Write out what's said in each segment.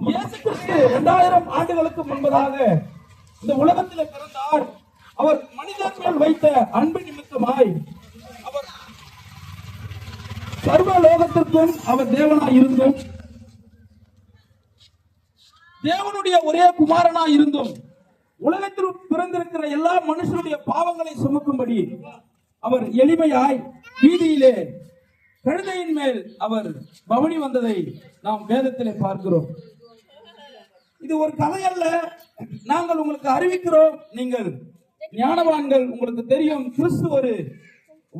இயேசு கிறிஸ்து இரண்டாயிரம் ஆண்டுகளுக்கு முன்பதாக இந்த உலகத்திலே பிறந்தார். அவர் மனிதர் மேல் வைத்த அன்பு நிமித்தமாய் அவர் சர்வ லோகத்திற்கும் அவர் தேவனாய் இருந்தும் தேவனுடைய ஒரே குமாரனாய் இருந்தும் உலகத்தில் பிறந்திருக்கிற எல்லா மனுஷனுடைய பாவங்களை சுமக்கும்படி அவர் எளிமையாய் வீதியிலே கழுதையின் மேல் அவர் பவனி வந்ததை நாம் வேதத்திலே பார்க்கிறோம். இது ஒரு கதை அல்ல. நாங்கள் உங்களுக்கு அறிவிக்கிறோம். நீங்கள் ஞானவான்கள் உங்களுக்கு தெரியும். கிறிஸ்து ஒரு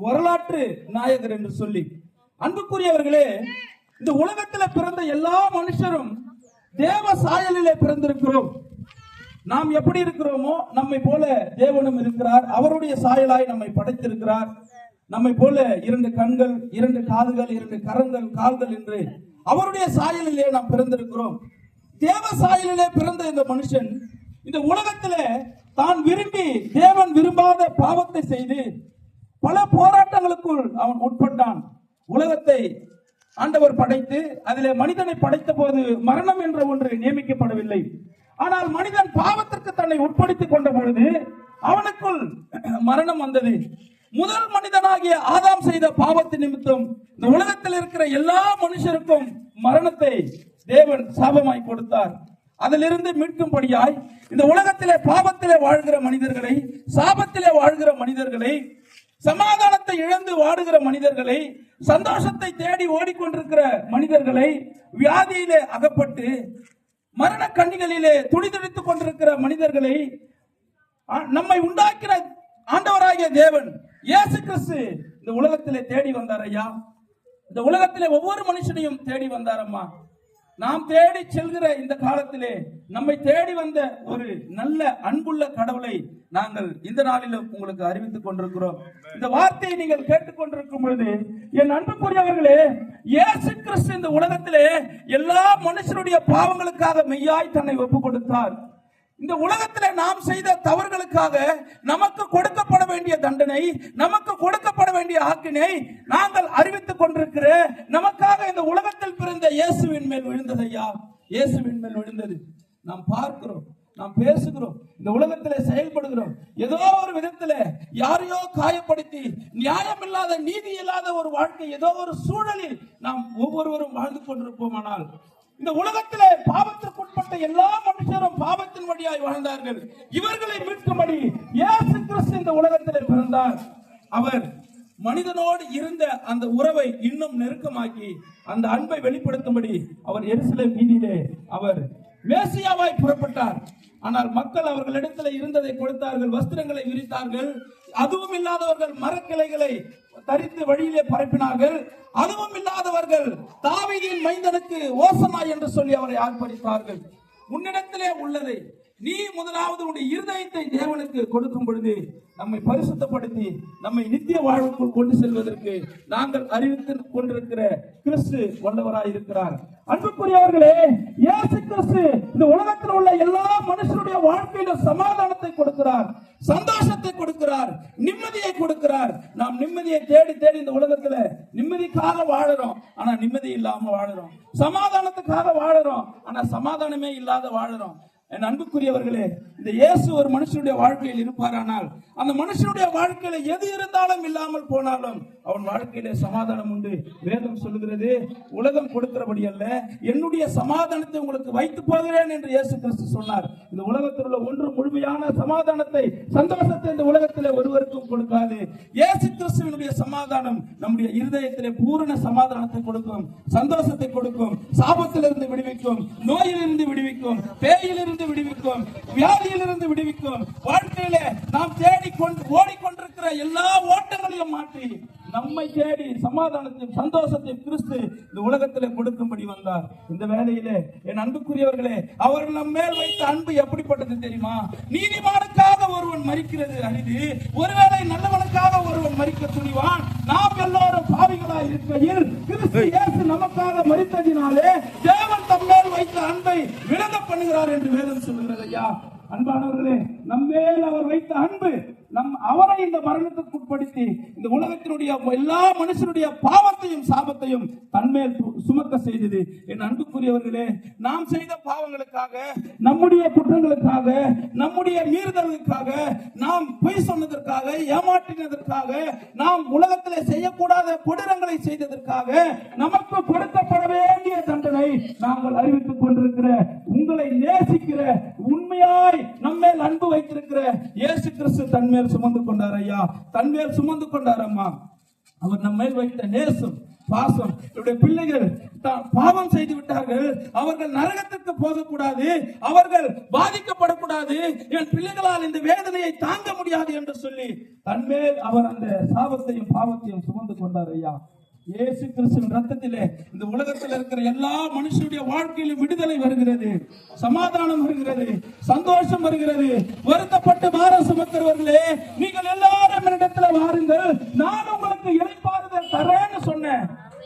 வரலாற்று நாயகர் என்று சொல்லி. அன்புக்குரியவர்களே இந்த உலகத்துல பிறந்த எல்லா மனுஷரும் தேவ சாயலிலே பிறந்திருக்கிறோம். நாம் எப்படி இருக்கிறோமோ நம்மை போல தேவனும் இருக்கிறார். அவருடைய சாயலாய் நம்மை படைத்திருக்கிறார். நம்மை போல இரண்டு கண்கள் இரண்டு காதுகள் இரண்டு கரங்கள் கால்கள் என்று அவருடைய சாயலிலே நாம் பிறந்திருக்கிறோம். தேவசாயிலே பிறந்த இந்த மனுஷன் இந்த உலகத்தில் தான் விரும்பி தேவன் விரும்பாத பாவத்தை செய்து பல போராட்டங்களுக்குள் அவன் உட்பட்டான். உலகத்தை ஆண்டவர் படைத்து அதிலே மனிதனை படைத்த போது மரணம் என்ற ஒன்று நியமிக்கப்படவில்லை. ஆனால் மனிதன் பாவத்திற்கு தன்னை உட்படுத்திக் கொண்ட பொழுது அவனுக்குள் மரணம் வந்தது. முதல் மனிதனாகிய ஆதாம் செய்த பாவத்தின் நிமித்தம் இந்த உலகத்தில் இருக்கிற எல்லா மனுஷருக்கும் மரணத்தை தேவன் சாபமாய் கொடுத்தார். அதிலிருந்து மீட்கும்படியாய் இந்த உலகத்திலே பாவத்திலே வாழ்கிற மனிதர்களை சாபத்திலே வாழ்கிற மனிதர்களை சமாதானத்தை இழந்து வாடுகிற மனிதர்களை சந்தோஷத்தை தேடி ஓடிக்கொண்டிருக்கிற மனிதர்களை வியாதியிலே அகப்பட்டு மரண கண்ணிகளிலே துடிதுடித்துக் கொண்டிருக்கிற மனிதர்களை ஆ- நம்மை உண்டாக்கின ஆண்டவராகிய தேவன் இயேசு கிறிஸ்து இந்த உலகத்திலே தேடி வந்தார் ஐயா. இந்த உலகத்திலே ஒவ்வொரு மனுஷனையும் தேடி வந்தாரம்மா நாம் தேடி செல்கிற இந்த காலத்திலே நம்மை தேடி வந்த ஒரு நல்ல அன்புள்ள கடவுளை நாங்கள் இந்த நாளிலும் உங்களுக்கு அறிவித்துக் கொண்டிருக்கிறோம். இந்த வார்த்தையை நீங்கள் கேட்டுக்கொண்டிருக்கும் பொழுது என் அன்புக்குரியவர்களே இயேசு கிறிஸ்து இந்த உலகத்திலே எல்லா மனுஷருடைய பாவங்களுக்காக மெய்யாய் தன்னை ஒப்பு கொடுத்தார் இந்த உலகத்தில் நாம் செய்த தவறுகளுக்காக நமக்கு கொடுக்கப்பட வேண்டிய தண்டனை நமக்கு கொடுக்கப்பட வேண்டிய ஆக்கினை நாங்கள் அறிவித்துக் கொண்டிருக்கிற நமக்காக இந்த உலகத்தில் பிறந்த இயேசுவின் மேல் விழுந்தது ஐயா இயேசுவின் மேல் விழுந்தது. நாம் பார்க்கிறோம் நாம் பேசுகிறோம் இந்த உலகத்துல செயல்படுகிறோம். ஏதோ ஒரு விதத்துல யாரையோ காயப்படுத்தி நியாயம் இல்லாத நீதி இல்லாத ஒரு வாழ்க்கை ஏதோ ஒரு சூழலில் நாம் ஒவ்வொருவரும் வாழ்ந்து கொண்டிருப்போமானால் இந்த உலகத்திலே பாவத்திற்குட்பட்ட எல்லா மனுஷரும் பாவத்தின் வழியாய் வாழ்ந்தார்கள். இவர்களை மீட்கும்படி இயேசு கிறிஸ்து இந்த உலகத்தில் பிறந்தார். அவர் மனிதனோடு இருந்த அந்த உறவை இன்னும் நெருக்கமாக்கி அந்த அன்பை வெளிப்படுத்தும்படி அவர் எருசலேம் வீதியிலே அவர் மேசியாவாய் புறப்பட்டார். ஆனால் மக்கள் அவர்களிடத்தில் இருந்ததை கொடுத்தார்கள் வஸ்திரங்களை விரித்தார்கள். அதுவும் இல்லாதவர்கள் மரக்கிளைகளை தரித்து வழியிலே பரப்பினார்கள். அதுவும் இல்லாதவர்கள் தாவிதியின் மைந்தனுக்கு ஓசனா என்று சொல்லி அவரை ஆர்ப்பரித்தார்கள். உன்னிடத்திலே உள்ளதை நீ முதலாவது உடைய இருதயத்தை தேவனுக்கு கொடுக்கும் பொழுது நம்மை பரிசுத்தப்படுத்தி நம்மை நித்திய வாழ்வுக்குள் கொண்டு செல்வதற்கு நாங்கள் அறிவித்து கொண்டிருக்கிற கிறிஸ்து வல்லவராய் இருக்கிறார் அன்புக்குரியவர்களே இயேசு கிறிஸ்து இந்த உலகத்தில் உள்ள எல்லா மனுஷனுடைய வாழ்க்கையில சமாதானத்தை கொடுக்கிறார் சந்தோஷத்தை கொடுக்கிறார் நிம்மதியை கொடுக்கிறார். நாம் நிம்மதியை தேடி தேடி இந்த உலகத்துல நிம்மதிக்காக வாழறோம். ஆனா நிம்மதி இல்லாம வாழறோம். சமாதானத்துக்காக வாழறோம். ஆனா சமாதானமே இல்லாத வாழறோம். என் அன்புக்குரியவர்களே இந்த இயேசு ஒரு மனுஷனுடைய வாழ்க்கையில் இருப்பாரானால் அந்த மனுஷனுடைய வாழ்க்கையில எது இருந்தாலும் இல்லாமல் போனாலும் அவன் வாழ்க்கையிலே சமாதானம் உண்டு. வேதம் சொல்லுகிறது உலகம் கொடுக்கிறபடி அல்ல என்னுடைய சமாதானத்தை உங்களுக்கு வைத்து போகிறேன் என்று இயேசு கிறிஸ்து சொன்னார். இந்த உலகத்தில் உள்ள ஒன்று முழுமையான சமாதானத்தை சந்தோஷத்தை இந்த உலகத்திலே ஒருவருக்கும் கொடுக்காது. இயேசு கிறிஸ்துவனுடைய சமாதானம் நம்முடைய இருதயத்திலே பூரண சமாதானத்தை கொடுக்கும் சந்தோஷத்தை கொடுக்கும் சாபத்திலிருந்து விடுவிக்கும் நோயிலிருந்து விடு விடுவிக்கும் பேயிலிருந்து விடுவிக்கும் வியாதியிலிருந்து விடுவிக்கும் வாழ்க்கையிலே நாம் தேடிக்கொண்டு ஓடிக்கொண்டிருக்கிற எல்லா ஓட்டங்களையும் மாற்றி நம்மை தேடி சமாதானத்தையும் சந்தோஷத்தையும் கிறிஸ்து இந்த உலகத்திலே கொடுக்கும்படி வந்தார். இந்த வேளையிலே என் அன்புக்குரியவர்களே அவர் நம் மேல் வைத்த அன்பு எப்படிப்பட்டது தெரியுமா? நீதிமானுக்காக ஒருவன் மறிக்கிறது அரிது ஒருவேளை நல்லவனுக்காக ஒருவன் மறிக்க துணிவான். நாம் எல்லோரும் பாவிகளாய் இருக்கையில் கிறிஸ்து இயேசு நமக்காக மறித்ததினாலே தேவன் தம்மேல் வைத்த அன்பை விளங்க பண்ணுகிறார் என்று வேதம் சொல்லுகிறது ஐயா. அன்பானவர்களே நம்மேல் அவர் வைத்த அன்பு நம் அவரை இந்த மரணத்துக்கு உட்படுத்தி இந்த உலகத்தினுடைய எல்லா மனுஷனுடைய பாவத்தையும் சாபத்தையும் தன்மேல் சுமக்க செய்தது. என் அன்புக்குரியவர்களே நாம் செய்த பாவங்களுக்காக நம்முடைய குற்றங்களுக்காக நம்முடைய மீறுதலுக்காக நாம் பொய் சொன்னதற்காக ஏமாற்றினதற்காக நாம் உலகத்திலே செய்யக்கூடாத கொடூரங்களை செய்ததற்காக நமக்கு கொடுக்கப்பட வேண்டிய தண்டனை நாங்கள் அறிவித்துக் கொண்டிருக்கிற உங்களை நேசிக்கிற உண்மையாய் நம்மேல் அன்பு வைத்திருக்கிற இயேசு கிறிஸ்து தன்மேல் சுமந்து கொண்டார் ஐயா. தன்மேல் சுமந்து கொண்டார் அம்மா. அவர் நம்மேல் வைத்த நேசம் பாசம். இவருடைய பிள்ளைகள் தா- பாவம் செய்து விட்டார்கள். அவர்கள் நரகத்திற்கு போகக்கூடாது. அவர்கள் பாதிக்கப்படக்கூடாது. என் பிள்ளைகளால் இந்த வேதனையை தாங்க முடியாது என்று சொல்லி தன்மேல் அவர் அந்த சாபத்தையும் பாவத்தையும் சுமந்து கொண்டார் ஐயா. இயேசு கிறிஸ்துவின் ரத்தத்திலே இந்த உலகத்தில் இருக்கிற எல்லா மனுஷனுடைய வாழ்க்கையிலும் விடுதலை வருகிறது சமாதானம் வருகிறது சந்தோஷம் வருகிறது. வருத்தப்பட்டு பாரம் சுமக்கிறவர்களே நீங்கள் எல்லாரும் என்னிடத்துல வாருங்கள். நான் உங்களுக்கு இளைப்பாறுதல் தரேன்னு சொன்னேன்.